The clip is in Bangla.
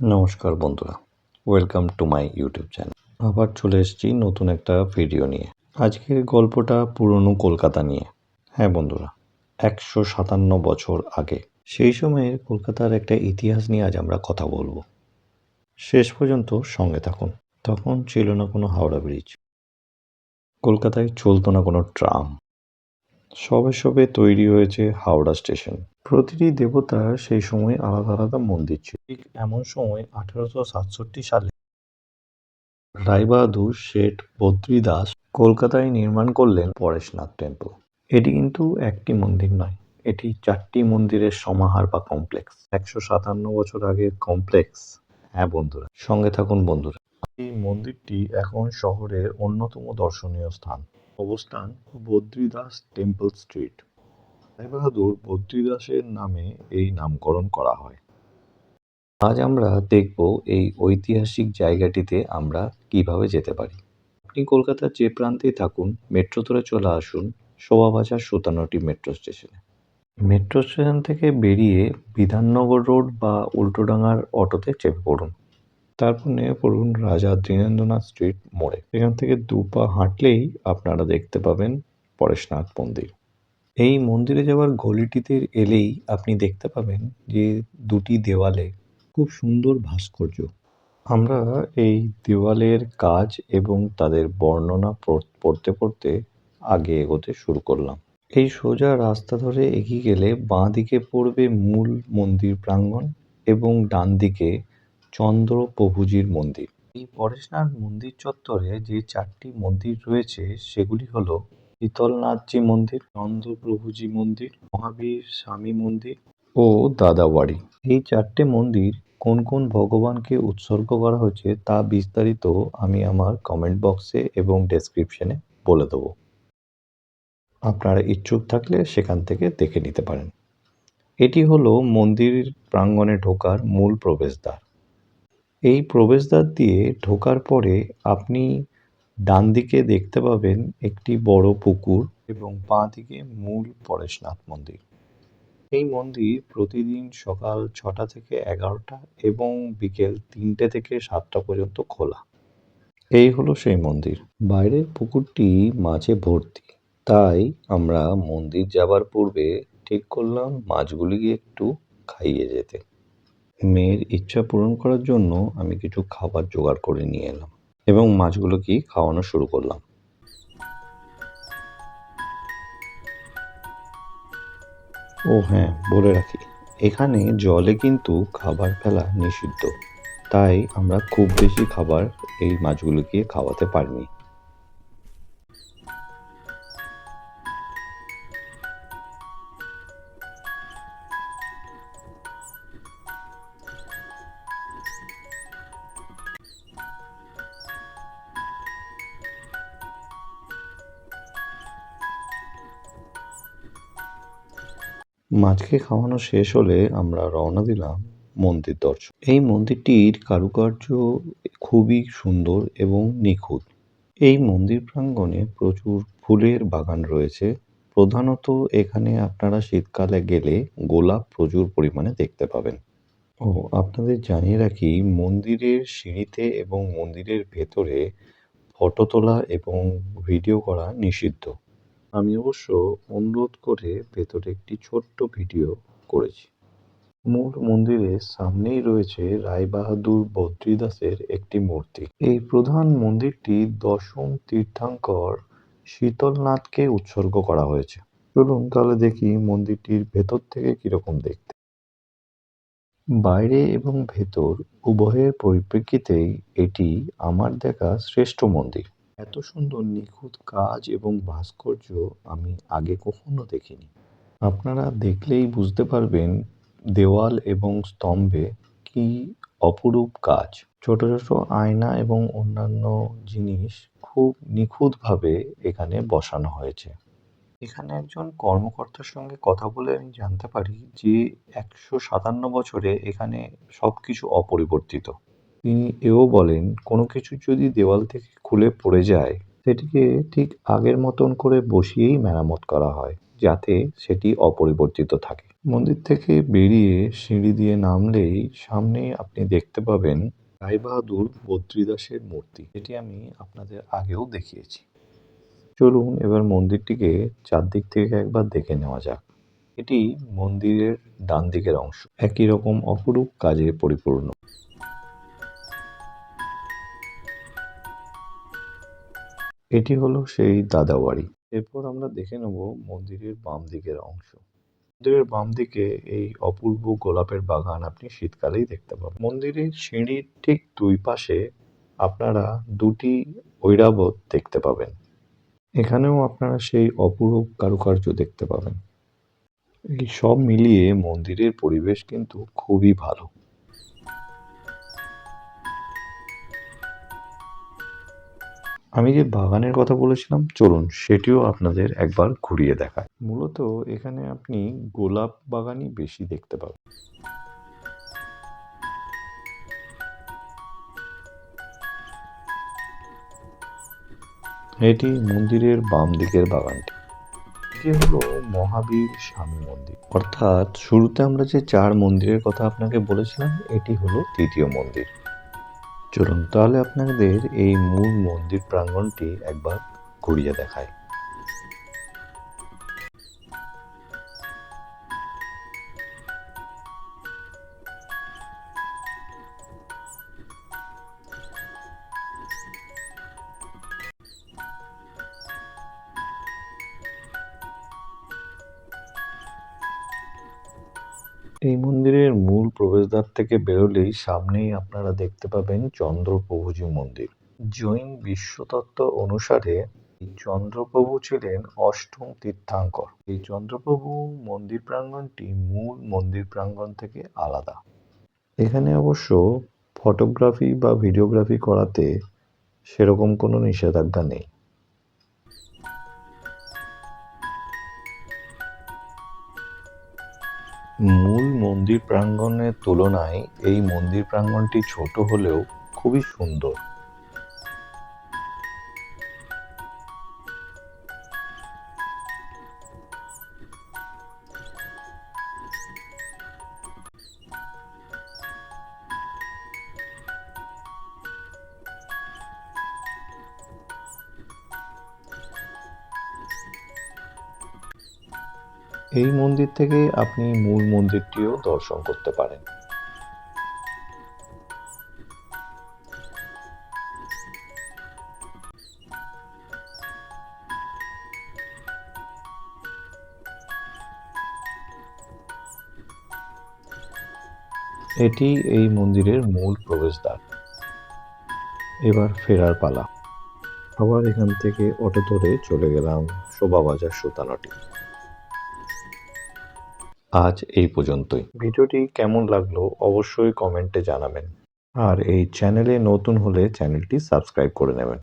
নমস্কার বন্ধুরা, welcome to my YouTube channel. আবার চলে এসেছি নতুন একটা ভিডিও নিয়ে। আজকের গল্পটা পুরনো কলকাতা নিয়ে। হ্যাঁ বন্ধুরা, একশো সাতান্ন বছর আগে, সেই সময়ের কলকাতার একটা ইতিহাস নিয়ে আজ আমরা কথা বলব। শেষ পর্যন্ত সঙ্গে থাকুন, তখন ছিল না কোনো হাওড়া ব্রিজ কলকাতায় চলতো না কোনো ট্রাম সবে সবে তৈরি হয়েছে হাওড়া স্টেশন। প্রতিটি দেবতার সেই সময় আলাদা আলাদা মন্দির ছিল। ঠিক এমন সময় আঠারোশো সাতষট্টি সালে রায়বাহাদুর শেঠ বদ্রীদাস কলকাতায় নির্মাণ করলেন পরেশনাথ টেম্পল। এটি কিন্তু একটি মন্দির নয়, এটি চারটি মন্দিরের সমাহার বা কমপ্লেক্স একশো সাতান্ন বছর আগের কমপ্লেক্স হ্যাঁ বন্ধুরা, সঙ্গে থাকুন বন্ধুরা। এই মন্দিরটি এখন শহরের অন্যতম দর্শনীয় স্থান। অবস্থান বদ্রীদাস টেম্পল স্ট্রিট। রায়বাহাদুর বদ্রীদাসের নামে এই নামকরণ করা হয়। আজ আমরা দেখব এই ঐতিহাসিক জায়গাটিতে আমরা কীভাবে যেতে পারি। আপনি কলকাতার যে প্রান্তেই থাকুন, মেট্রো ধরে চলে আসুন শোভাবাজার সুতানটি মেট্রো স্টেশনে। মেট্রো স্টেশন থেকে বেরিয়ে বিধাননগর রোড বা উল্টোডাঙার অটোতে চেপে পড়ুন। তারপর নেমে পড়ুন রাজা দীনেন্দ্রনাথ স্ট্রিট মোড়ে। এখান থেকে দু পা হাঁটলেই আপনারা দেখতে পাবেন পরেশনাথ মন্দির। এই মন্দিরে যাওয়ার গলিটিতে এলেই আপনি দেখতে পাবেন যে দুটি দেওয়ালে খুব সুন্দর ভাস্কর্য। আমরা এই দেওয়ালের কাজ এবং তাদের বর্ণনা পড়তে পড়তে আগে এগোতে শুরু করলাম। এই সোজা রাস্তা ধরে এগিয়ে গেলে বাঁ দিকে পড়বে মূল মন্দির প্রাঙ্গণ এবং ডান দিকে চন্দ্র প্রভুজির মন্দির। এই পরেশনাথ মন্দির চত্বরে যে চারটি মন্দির রয়েছে সেগুলি হলো শীতলনাথজি মন্দির চন্দ্রপ্রভুজি মন্দির মহাবীর স্বামী মন্দির ও দাদাবাড়ি। এই চারটে মন্দির কোন কোন ভগবানকে উৎসর্গ করা হয়েছে তা বিস্তারিত আমি আমার কমেন্ট বক্সে এবং ডেসক্রিপশনে বলে দেবো। আপনারা ইচ্ছুক থাকলে সেখান থেকে দেখে নিতে পারেন। এটি হলো মন্দির প্রাঙ্গণে ঢোকার মূল প্রবেশদ্বার। এই প্রবেশদ্বার দিয়ে ঢোকার পরে আপনি ডান দিকে দেখতে পাবেন একটি বড় পুকুর এবং বাঁ দিকে মূল পরেশনাথ মন্দির। এই মন্দির প্রতিদিন সকাল ছটা থেকে এগারোটা এবং বিকেল তিনটে থেকে সাতটা পর্যন্ত খোলা। এই হলো সেই মন্দির। বাইরের পুকুরটি মাছে ভর্তি। তাই আমরা মন্দির যাবার পূর্বে ঠিক করলাম মাছগুলিকে একটু খাইয়ে যেতে। মেয়ের ইচ্ছা পূরণ করার জন্য আমি কিছু খাবার জোগাড় করে নিয়ে এলাম এবং মাছগুলোকে খাওয়ানো শুরু করলাম। ও হ্যাঁ বলে রাখি, এখানে জলে কিন্তু খাবার ফেলা নিষিদ্ধ। তাই আমরা খুব বেশি খাবার এই মাছগুলোকে খাওয়াতে পারিনি। মাছকে খাওয়ানো শেষ হলে আমরা রওনা দিলাম মন্দির দর্শন। এই মন্দিরটির কারুকার্য খুবই সুন্দর এবং নিখুঁত। এই মন্দির প্রাঙ্গণে প্রচুর ফুলের বাগান রয়েছে। প্রধানত এখানে আপনারা শীতকালে গেলে গোলাপ প্রচুর পরিমাণে দেখতে পাবেন। ও, আপনাদের জানিয়ে রাখি, মন্দিরের সিঁড়িতে এবং মন্দিরের ভেতরে ফটো তোলা এবং ভিডিও করা নিষিদ্ধ। আমি অবশ্য অনুরোধ করে ভেতরে একটি ছোট্ট ভিডিও করেছি। মূল মন্দিরের সামনেই রয়েছে রায়বাহাদুর বদ্রীদাসের একটি মূর্তি। এই প্রধান মন্দিরটি দশম তীর্থাঙ্কর শীতলনাথকে উৎসর্গ করা হয়েছে। চলুন তাহলে দেখি মন্দিরটির ভেতর থেকে কীরকম দেখতে। বাইরে এবং ভেতর উভয়ের পরিপ্রেক্ষিতেই এটি আমার দেখা শ্রেষ্ঠ মন্দির। এত সুন্দর, নিখুঁত কাজ এবং ভাস্কর্য আমি আগে কখনো দেখিনি। আপনারা দেখলেই বুঝতে পারবেন দেওয়াল এবং স্তম্ভে কি অপরূপ কাজ। ছোট ছোট আয়না এবং অন্যান্য জিনিস খুব নিখুঁতভাবে এখানে বসানো হয়েছে। এখানে একজন কর্মকর্তার সঙ্গে কথা বলে আমি জানতে পারি যে একশো সাতান্ন বছরে এখানে সব কিছু অপরিবর্তিত। তিনি এও বলেন, কোনো কিছু যদি দেওয়াল থেকে খুলে পড়ে যায়, সেটিকে ঠিক আগের মতন করে বসিয়েই মেরামত করা হয়, যাতে সেটি অপরিবর্তিত থাকে। মন্দির থেকে বেরিয়ে সিঁড়ি দিয়ে নামলেই সামনে আপনি দেখতে পাবেন রায়বাহাদুর বদ্রীদাসের মূর্তি এটি আমি আপনাদের আগেও দেখিয়েছি। চলুন এবার মন্দিরটিকে চারদিক থেকে একবার দেখে নেওয়া যাক। এটি মন্দিরের ডান দিকের অংশ। একই রকম অপরূপ কাজে পরিপূর্ণ। এটি হলো সেই দাদাবাড়ি এরপর আমরা দেখে নেব মন্দিরের বাম দিকের অংশ। মন্দিরের বাম দিকে এই অপূর্ব গোলাপের বাগান আপনি শীতকালেই দেখতে পাবেন। মন্দিরের সিঁড়ির ঠিক দুই পাশে আপনারা দুটি ঐরাবত দেখতে পাবেন। এখানেও আপনারা সেই অপরূপ কারুকার্য দেখতে পাবেন। এই সব মিলিয়ে মন্দিরের পরিবেশ কিন্তু খুবই ভালো। আমি যে বাগানের কথা বলেছিলাম, চলুন সেটিও আপনাদের একবার ঘুরিয়ে দেখায় মূলত এখানে আপনি গোলাপ বাগানই বেশি দেখতে পাবেন। এটি মন্দিরের বাম দিকের বাগানটি। এটি হলো মহাবীর স্বামী মন্দির। অর্থাৎ শুরুতে আমরা যে চার মন্দিরের কথা আপনাকে বলেছিলাম, এটি হলো তৃতীয় মন্দির। চলুন তাহলে আপনাদের এই মূল মন্দির প্রাঙ্গণটি একবার ঘুরিয়ে দেখায় এই মন্দিরের মূল প্রবেশদ্বার থেকে বেরোলেই সামনেই আপনারা দেখতে পাবেন চন্দ্রপ্রভুজি মন্দির। জৈন বিশ্বতত্ত্ব অনুসারে চন্দ্রপ্রভু ছিলেন অষ্টম তীর্থাঙ্কর। এই চন্দ্রপ্রভু মন্দির প্রাঙ্গণটি মূল মন্দির প্রাঙ্গণ থেকে আলাদা। এখানে অবশ্য ফটোগ্রাফি বা ভিডিওগ্রাফি করাতে সেরকম কোনো নিষেধাজ্ঞা নেই। মূল মন্দির প্রাঙ্গণের তুলনায় এই মন্দির প্রাঙ্গণটি ছোট হলেও খুবই সুন্দর। এই মন্দির থেকে আপনি মূল মন্দিরটিও দর্শন করতে পারেন। এটি এই মন্দিরের মূল প্রবেশদ্বার। এবার ফেরার পালা। আবার এখান থেকে অটো ধরে চলে গেলাম শোভাবাজার সুতানটি আজ এই পর্যন্তই। ভিডিওটি কেমন লাগল অবশ্যই কমেন্টে জানাবেন। আর এই চ্যানেলে নতুন হলে চ্যানেলটি সাবস্ক্রাইব করে নেবেন।